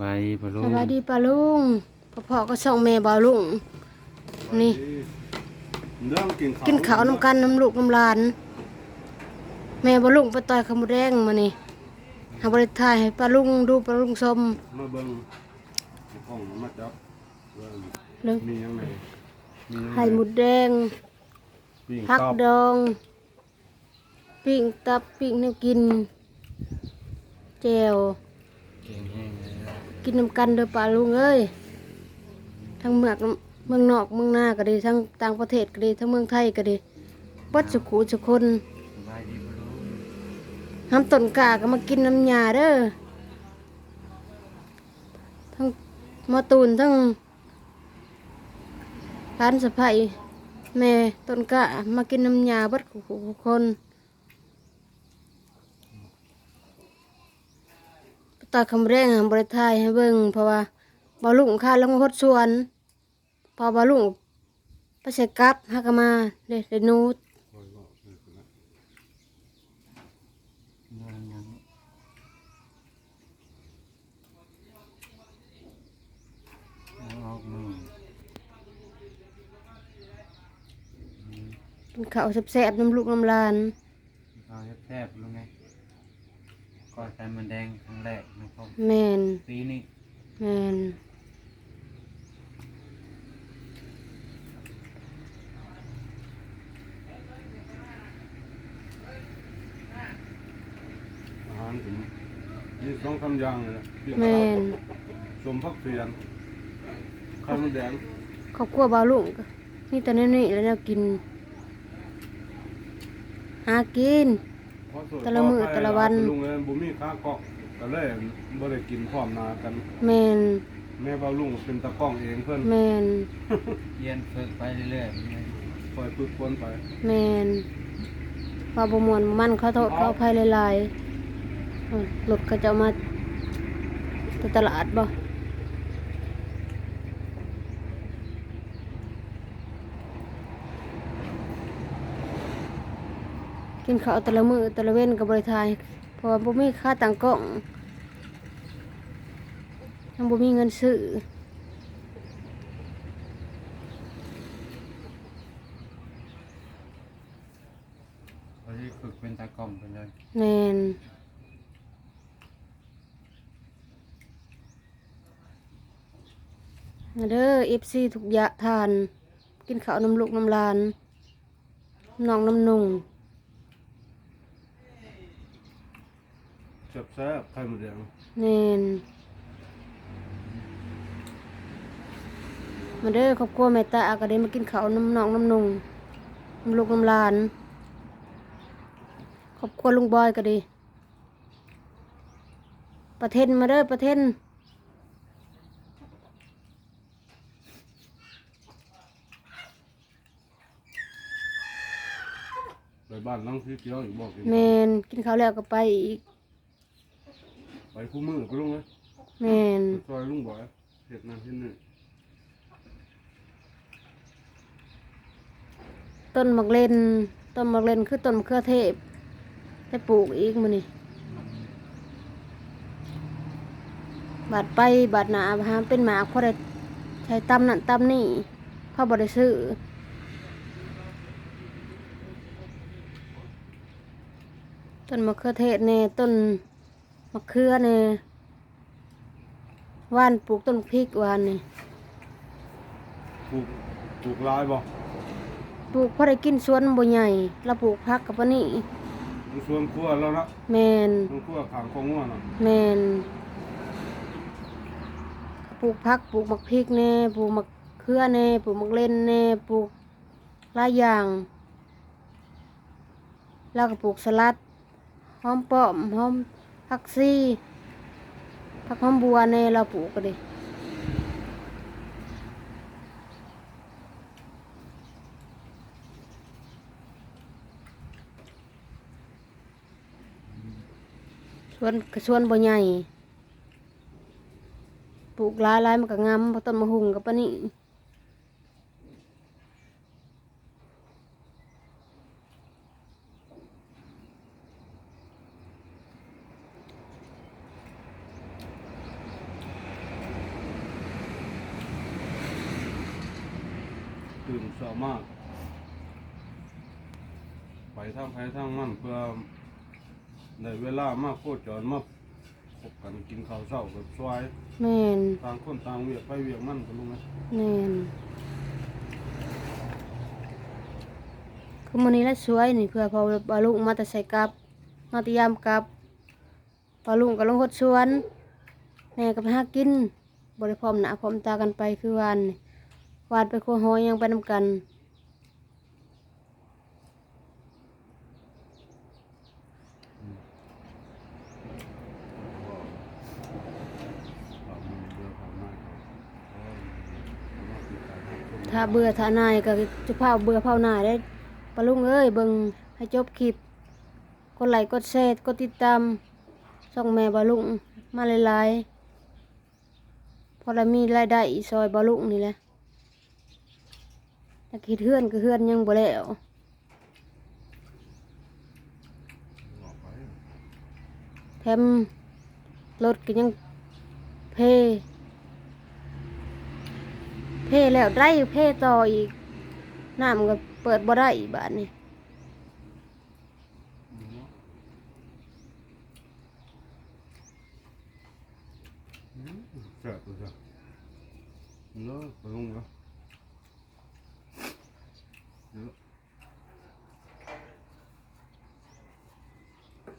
บายดีปะลุสงวัสดีป้าลุงพ่อพ่อก็ส่งแม่บ่าวลุงนี่เรื่องกินข้าวกินข้าวน้ำกันน้ำลูกน้ำหลาน แม่บ่าวลุงไปต่อยขาวหมูแดงมานี่หาบริทายให้ป้าลุงดูป้าลุงชมมาเบิ่งกล้องมาจับว่าเรื่องมียังไงมียังงไข่หมูแดงปิ้งผักตับดองปิ้งตับปิ้งแนวกินแจวเก่งแห้งเลยนะ กินน้ำกันเด้อป้าลุงเอ้ยทั้งเมืองเมืองนอกเมืองหน้าก็ดีทั้งต่างประเทศก็ดีทั้งเมืองไทยก็ดีเบัดสุขุสุคนสบายดีปะลุงน้ำต้นกาก็มากินน้ำยาเด้อทั้งมาตูนทั้งร้านสะพายแม่ต้นกามากินน้ำยาบัดทุคน ตาคำแรงหาบริทายให้เบิ่งเพราะว่าบาลุงค่าแล้วมาฮดสวน พอบาลุงไปใส่กับฮักกะมาเด็ดนูดยังยังเอาออกมือกินข้าวแซ่บๆน้ำลูกน้ำหลานเอาแซ่บๆลุงไง ก็ใส่มันแดงครั้งแรกนะครับแมนปีนี้แมนอาหารผมมีสองคำอย่างเลยนะปิ้งแมตับนสมพักเสียนไข่มดแดงครอบครัวบาวลุงก็นี่แต่นี่นี่แล้วแนวกิน หากินขอโทษ แต่ละมื้อขภัยแต่ละวัน ลุงเอ้ยบ่มีค่าเกาะก็เลยบ่ได้กินพร้อมหนากันแมนแม่เบาลุงเป็นตากล้องเองเพิ่นแมนเรียนฝึกไปเรื่อยๆลุงไงคอยฝึกฝนไปแมนว่าบมวนบ่มันเขาโทษเขาอภัยหลายๆอ้าวรถก็จะเอามาไปตลาดบ่ กินข้าวแต่ละมือแต่ละเว้นกับบริทายเพราะว่าบ่มีค่าต่างกล้องยังบ่มีเงินซื้อพอที่ฝึกเป็นตากล้องไปเลยแมนมาเด้อเอฟซีทุกอยะทาน กินข้าวน้ำลูกน้ำหลานน้องน้ำนุ่ง แซ่บๆไข่มดแดงแมนมาเด้อครอบครัวแม่ตาก็ได้มากินข้าวน้ำน้องน้ำนุ่งน้ำลูกน้ำหลานครอบครัวลุงบอยก็ดี ประเทศมาเด้อประเทศไปบ้านน้องสีเขียวอีกบอกกินแมนกินข้าวแล้วก็ไปอีก ไปคู่มือก็ลุงเลยแมนซอยลุงบ่อยเห็ดนั่นที่นี่ต้นมักเลนต้นมักเลนคือต้นมะเขือเทศไปปลูกอีกมื้อนี้บาดไปบาดหนาหาเป็นหมากพอได้ใช้ตำนั่นตำนี่เขาบ่ได้ซื้อต้นมะเขือเทศแน่ต้น มะเขือแน่ว่านปลูกต้นพริกหวานนี่ปลูกปลูกลายบ่ปลูกพอได้กินสวนบ่ใหญ่เราปลูกพักกับปะนี่มีสวนครัวแล้วนะแมนสวนครัวขางของงัวน่ะแมนปลูกพักปลูกมักพริกแน่ปลูกมักเขือแน่ปลูกมักเล่นแน่ปลูกหลายอย่าง แล้วก็ปลูกสลัดหอมป้อมหอม ผักซีผักหอมบัวแน่เราปลูกก็ดิสวนกระสวนบ่ใหญ่ปลูกหลายหลายมันก็งามพราะต้นมะฮุงกับปะนี่ ตื่นเช้ามาก ไปทางไผทางมันเพื่อในเวลามากโคจรมาพบกันกินข้าวเช้ากับซอยแม่นต่างคนต่างเวียกไปเวียกมันก็ลุงนะแม่นคือมื้อนี้ละสวยนี่เพื่อพอบาลุงมาแต่ใส่กลับ มาแติยามกลับพอลุงก็ลงหดสวน แม่ก็ไปหากินบ่ได้พร้อมหน้าพร้อมตากันไปคือวานนี่ วานไปโคหอยยังไปนํกันถ้าเบื่อถ้านายก็จะพาเบื่อเผาหน้าได้ปลุงเอ้ยเบิ่งให้จบคลิปกดไลค์กดแชร์กดติดตามช่องแม่บาลุงมาหลายๆพอได้มีรายได้อีซอยบาลุงนี่แหละ ต่คิดเฮือนก็เฮือนยังบ่แล้วแถมรถก็ยังเพ เพแล้วได้เพต่ออีกน้ำก็เปิดบ่ได้อีกบาทนี่แซ่บตัวจ้ะเนาะไปลุงเนาะเนาะ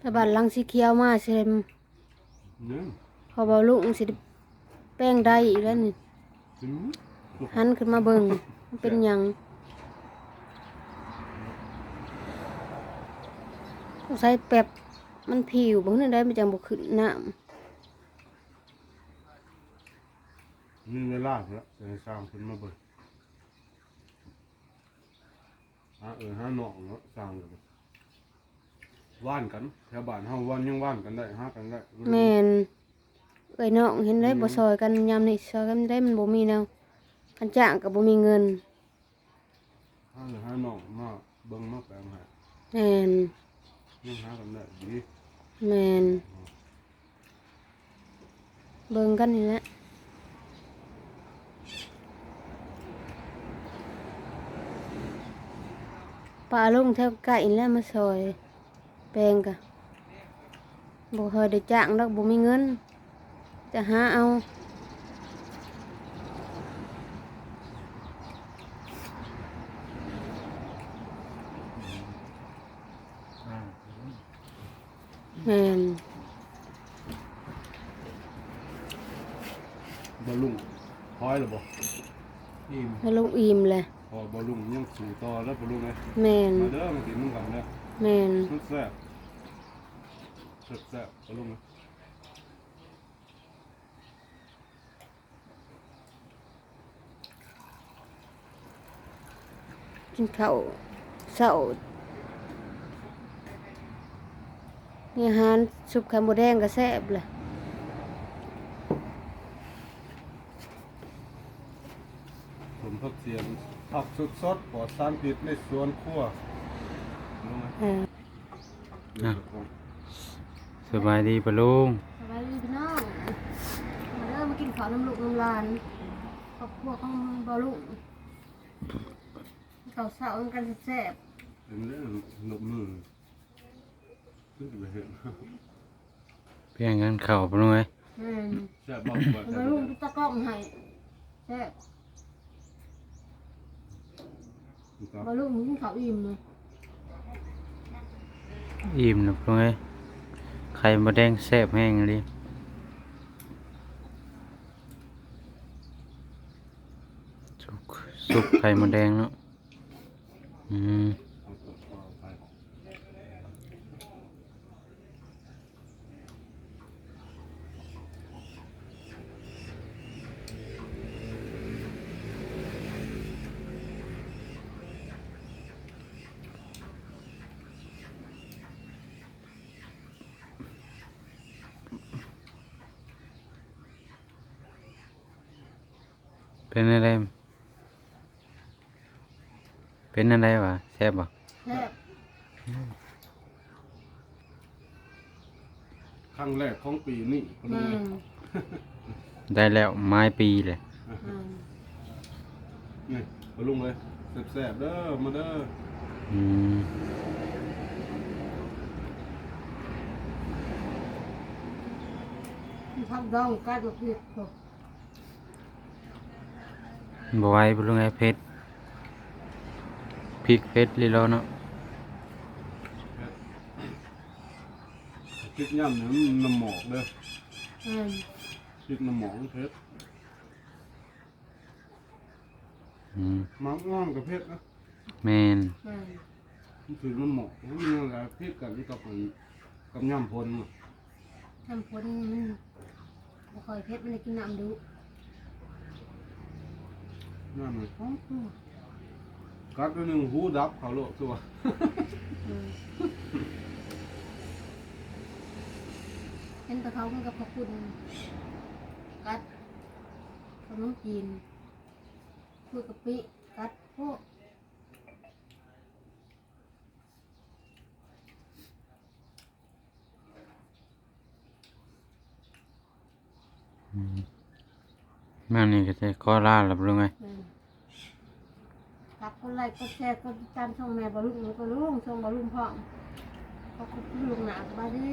ถ้าบ้านหลังสีเขียวมาสิได้เนี่ยพอเบาลุงสิได้แป้งได้อีกแล้วนี่ถึงหันขึ้นมาเบิ่งมันเป็นหยังต้องใส่แป๊บมันผิวบ่ฮู้ได้มันจังบ่ขึ้นน้ำมีเวลาแล้วจะให้สร้างขึ้นมาเบิ่ง หาเออหาหนองเนาะสร้างเลยว่านกันแถวบ้านเฮาว่านยังว่านกันได้หากันได้แม่นเอ้ยน้องเห็นได้บ่ซอยกันยามนี้ซอยกันได้มันบ่มีแนวคันจ้างก็บ่มีเงินหาเออหาหนองมาเบิ่งมาแปลงให้แม่นยังหากันได้ดีแม่นเบิ่งกันนี่แหละ ปลาลงแถวใกล้นี่แหล้วมาซอยแปลงกะบ่เคยได้จ้างดอกบ่มีเงิน จะหาเอาอ่าแม่นบ่ลุงพอยหรือบ่อิ่มให้ลูกอิ่มเลย พอบ่ลุงยังสู่ต่อแล้วบ่ลุงเอ้ยแม่นมาเด้อมากินมึงกันเด้อแม่นสุดแซ่บสุดแซ่บบ่ลุงเอ้ยกินข้าวเช้ามีอาหารซุปไข่มดแดงก็แซ่บเลย ผมพักเสียง ผักสดๆปลอดสารพิษในสวนครัวลุงเอ้ยเออเดี๋ยวจะสบายดีปะลุงสบายดีพี่น้องมาเริ่มมากินข้าวน้ำลูกน้ำหลานครอบครัวของบอลูกข้าวเช้ากันแซ่บเห็นแล้วหลบมือขึ้นไปเห็นเพียงกันเข่าปะลุงเอ้ยๆแม่นแซ่บบ้างกว่าบแซ่อบลูกตะกล้องให้แซ่บ ครั บบอลูกกินข้าวอิ่มเลยอิ่มนะปะลุงเอ้ยไข่มดแดงแซ่บแห้งเลยสุกสุกไข่มดแดงเนาะอืม เอาตัวเอาไป เป็นอะไร เป็นอะไรวะแซ่บบ่แซ่บครั้งแรกของปีนี้พะลุแม่งเอ้ยนได้แล้วไม้ปีเลยแม่นนี่พะลุงเลยแซ่บๆเด้อมาเด้ออืมพักดองกัดมาพิษพวก บ่ไหวบ่ลุงไงเพชรพริกเพชรลีโลเนาะพริกย่ำเนี่ยมันน้ำหมอกเด้ออืมพริกน้ำหมอกเผ็ดอืมมักง่อมกับเผ็ดนะแม่นอืมมันถือน้ำหมอกมันมีอะไรพริกกันกับมันกับย่ำพลน่ะทำผลมันบ่ค่อยเพชรมันได้กินน้ำดู นั่นน่ะกัดตัวหนึ่งหูดับเขาโลกตัวอืมเห็นแต่เขามันกับพระคุณกัดขนมจีนพูดกะปิกัดพวก แม่นี่ก็จะก็ล่าหล้วบ่ลุงไงอืมกับคนไรก็แชร์ก็ตามช่องแม่บอลลูนก็ลุงช่องบอลลูนพ่อมเขาก็ลุงหนาสบายดี